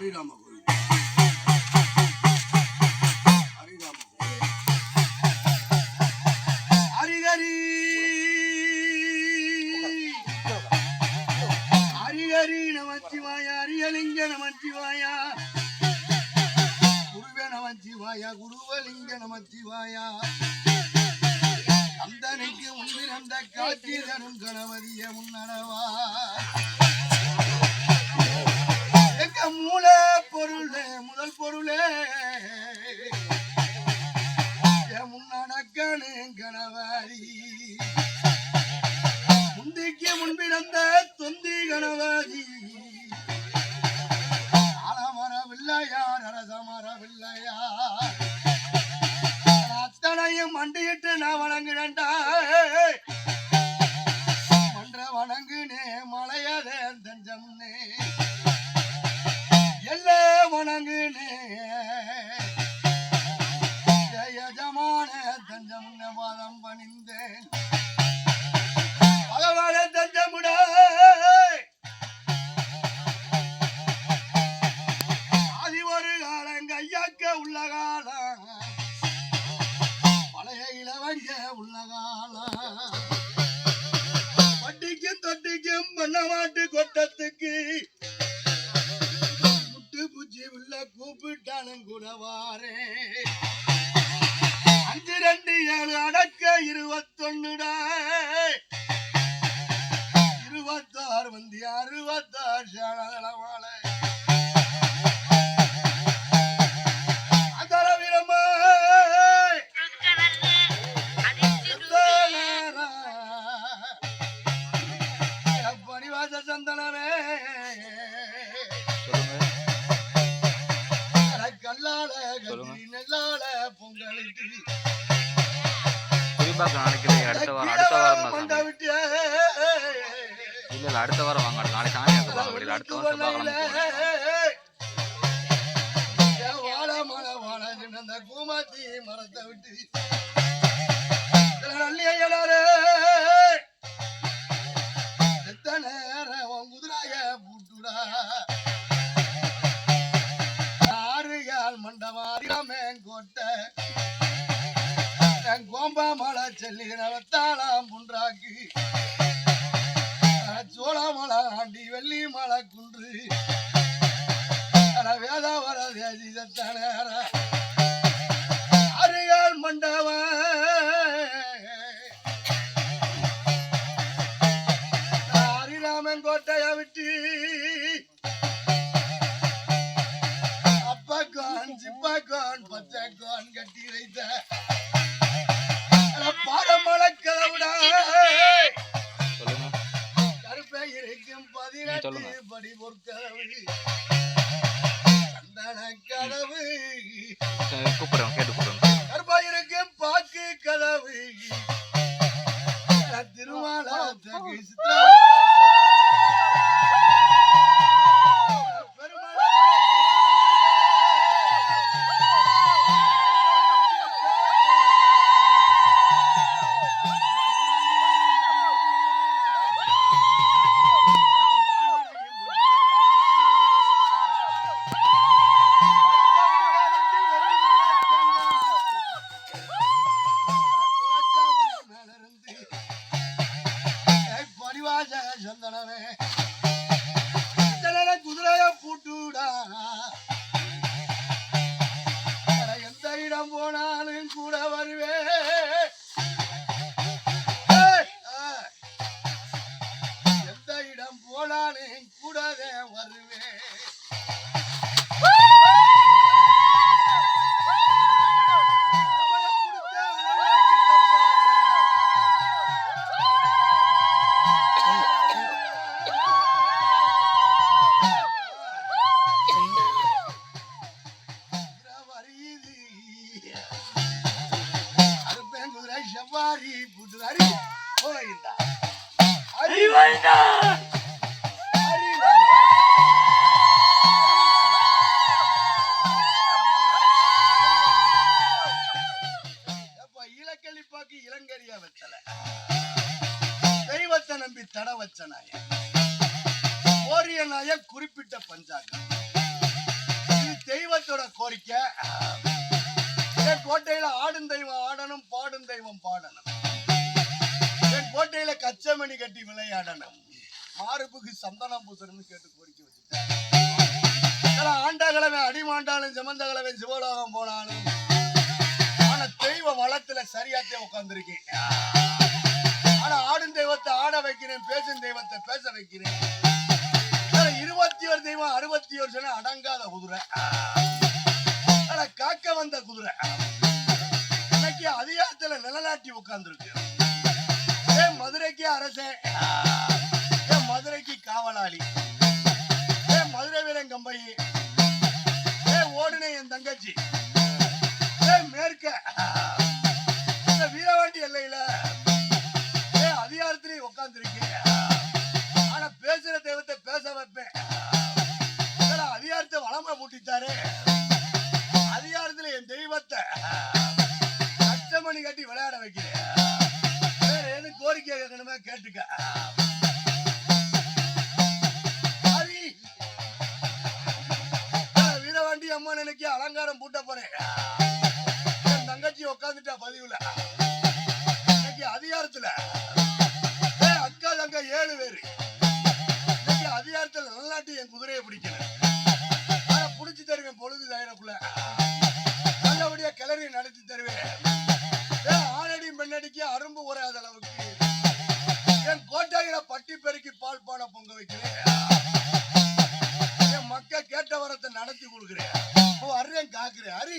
ஹரிராம கோயில். ஹரிராம கோயில். ஹரிஹரி ஹரிஹரி நமச்சிவாயா. ஹரியலிங்க நமச்சிவாயா. குருவே நமச்சிவாயா. குருவலிங்க நமச்சிவாய. கந்தனுக்கு முன்பிறந்த காட்சி தரும் கணபதிய முன்னடவா. மூல பொருளே முதல் பொருளே. முன்னடக்கணு கணவாரி. முந்திக்கு முன்பிறந்த தொந்தி கணவாரி. ஆலமரவில்லையார் அரசமரவில்லையார் அத்தனையும் மண்டியிட்டு நான் வணங்குறேன்டா உள்ள காலம் பழைய இளவஞ்ச உள்ள காலம் வட்டிக்கும் தொட்டிக்கும் பண்ண மாட்டு கொட்டத்துக்கு முட்டு பூச்சி உள்ள கூப்பிட்டாலும் கூட வாரே அஞ்சு ரெண்டு ஏழு அடக்க இருபத்தொன்னுடா. இருபத்தாறு வந்து அறுபத்தாறு சேனலவாழ சந்தனமே கல்லால கத்திரி நெல்லால பொங்கலுக்கு குறிப்பாக நாளைக்கு அடுத்த வாரம் அடுத்த வாரம் தான் மண்ட சாமி. விட்டு. இல்ல இல்ல அடுத்த வாரம் வாங்க நாளைக்கு சாமி அடுத்த வாரம் செவ்வாய்க்கிழமை போகணும் வாழ மலை வாழ அந்த கூமாத்தி மரத்தை விட்டு. கோம்பா மலை செல்லுகிறவத்தாளாம் புன்றாக்கு. சோழ மலை ஆண்டி வெள்ளி மலை குன்று. அட வேதாவர தேதி படி பொற்கதவு கதவு சரி, கூப்பிடுறேன். கேட்டு பாக்கு கதவு தட நாய குறிப்பிட்ட பஞ்சாங்கம். தெய்வத்தோட கோரிக்கை. என் கோட்டையில ஆடும் தெய்வம் ஆடணும் பாடும் தெய்வம் பாடணும். என் கோட்டையில கச்சமணி கட்டி விளையாடணும். மாறுப்புக்கு சந்தனம் பூசணும்னு கேட்டு கோரிக்கை வச்சுட்டேன். சில ஆண்டாகளவன் அடிமாண்டாலும் செமந்தகளவன் சிவலோகம் போனாலும். ஆனா தெய்வ வளத்துல சரியாத்தே உட்கார்ந்துருக்கேன் ஆனா ஆடும் தெய்வத்தை ஆட வைக்கிறேன் பேசும் தெய்வத்தை பேச வைக்கிறேன். அடங்காத குதிரை. ஆனா காக்க வந்த குதிரை. இன்னைக்கு அதிகாரத்துல நிலநாட்டி உட்கார்ந்துருக்கு ஏ மதுரைக்கு அரசன் மதுரைக்கு காவலாளி. ஏ மதுரை வீரன் கம்பையி. ஏன் ஓடுனே என் தங்கச்சி. வீரவாண்டி அலங்காரம் பூட்ட போறேன். என் தங்கச்சி உட்காந்துட்டா பதிவுல. இன்னைக்கு அதிகாரத்துல. ஏய், அக்கா தங்க ஏழு பேரு. இன்னைக்கு அதிகாரத்துல நல்லாட்டி என் குதிரையை பிடிக்கிறேன் ஆனா புடிச்சு தருவேன் பொழுது தயாரக்குள்ள. நல்லபடியா கிளறி நடத்தி தருவேன். ஆனடி பெண்ணடிக்கு அரும்பு உரையாத அளவுக்கு. என் கோட்டையில பட்டி பெருக்கி பால் பாட பொங்க வைக்கிறேன். மக்கள் கேட்ட வரத்தை நடத்தி கொடுக்குறேன். காக்குறேன். அரி